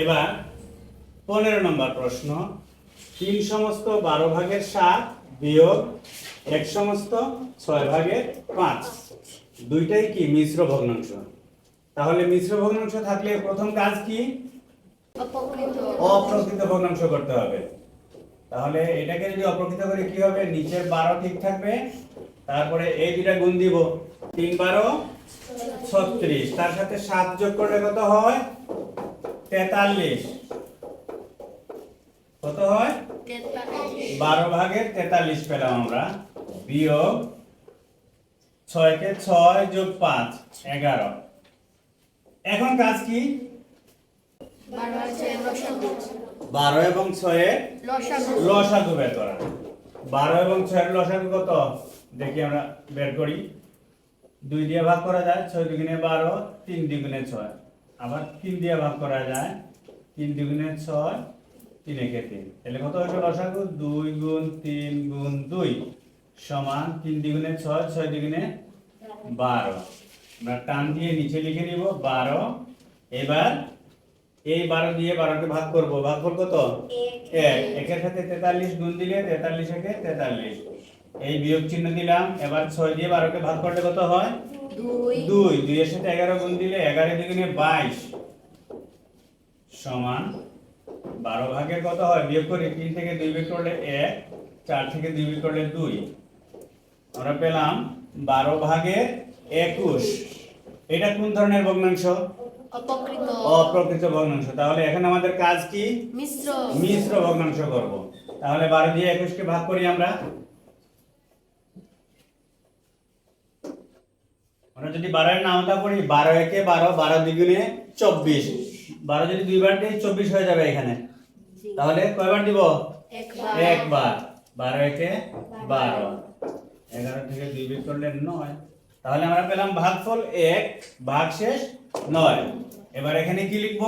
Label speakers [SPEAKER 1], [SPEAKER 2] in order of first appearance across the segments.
[SPEAKER 1] এবার পনেরো নম্বর প্রশ্ন। তিন সমস্ত বারো ভাগের সাত বিয়োগ এক সমস্ত ছয় ভাগের পাঁচ। দুইটাই কি মিশ্র ভগ্নাংশ? তাহলে মিশ্র ভগ্নাংশ থাকলে প্রথম কাজ কি? অপ্রকৃত। ভগ্নাংশ করতে হবে। তাহলে এটাকে যদি অপ্রকৃত করে কি হবে? নিচের বারো ঠিক থাকবে। তারপরে এই দুটা গুণ দিব। তিন বারো ছত্রিশ। তার সাথে সাত যোগ করলে কত হয়? তেতাল্লিশ। কত হয়? বারো ভাগের তেতাল্লিশ পেলাম আমরা। বিয়োগ ছয়কে ছয় যোগ পাঁচ এগারো। এখন কাজ কি?
[SPEAKER 2] বারো
[SPEAKER 1] এবং ছয়ের
[SPEAKER 2] লসাগু।
[SPEAKER 1] বের করা। বারো এবং ছয়ের লসাগু কত? দেখি আমরা বের করি। দুই দিয়ে ভাগ করা যায় ছয় দুগুণে বারো তিন দ্বিগুণে ছয়। আবার তিন দিয়ে ভাগ করা যায়। তিন দ্বিগুণে ছয় তিন একে তিন। তাহলে কত হয়েছে লসাগু? দুই গুণ তিন গুণ দুই সমান তিন দ্বিগুণে ছয় ছয় দুগুণে বারো। আমরা টান দিয়ে নিচে লিখে নিব, বারো। এবার এই বারো দিয়ে বারোকে ভাগ করব। ভাগ করব কত? এক। একের সাথে তেতাল্লিশ গুণ দিলে তেতাল্লিশ একে তেতাল্লিশ। এই বিয়োগ চিহ্ন দিলাম। এবার ছয় দিয়ে বারোকে ভাগ করলে কত হয়?
[SPEAKER 2] দুই
[SPEAKER 1] দুই দুইয়ের সাথে এগারো গুণ দিলে এগারো দুগুণে বাইশ। সমান বারো ভাগের কত হয়? বিয়োগ করি তিন থেকে দুই বিয়োগ করলে এক চার থেকে দুই বিয়োগ করলে দুই। আমরা পেলাম বারো ভাগের একুশ। এটা কোন ধরনের ভগ্নাংশ? অপ্রকৃত ভগ্নাংশ। তাহলে এখন আমাদের কাজ কি?
[SPEAKER 2] মিশ্র।
[SPEAKER 1] মিশ্র ভগ্নাংশ করব। তাহলে বারো দিয়ে একুশকে ভাগ করি আমরা। আমরা যদি বারোর নামতা পড়ি বারো একে বারো বারো দ্বিগুণে চব্বিশ। বারো যদি দুইবার দিই চব্বিশ হয়ে যাবে এখানে। তাহলে কয়বার দিব?
[SPEAKER 2] একবার।
[SPEAKER 1] একবার। বারো একে বারো। এগারো থেকে দুই বিয়োগ করলে নয়। তাহলে আমরা পেলাম ভাগফল এক ভাগ শেষ নয়। এবার এখানে কি লিখব?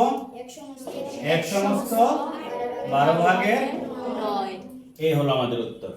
[SPEAKER 1] এক সমস্ত বারো ভাগের এই হলো আমাদের উত্তর।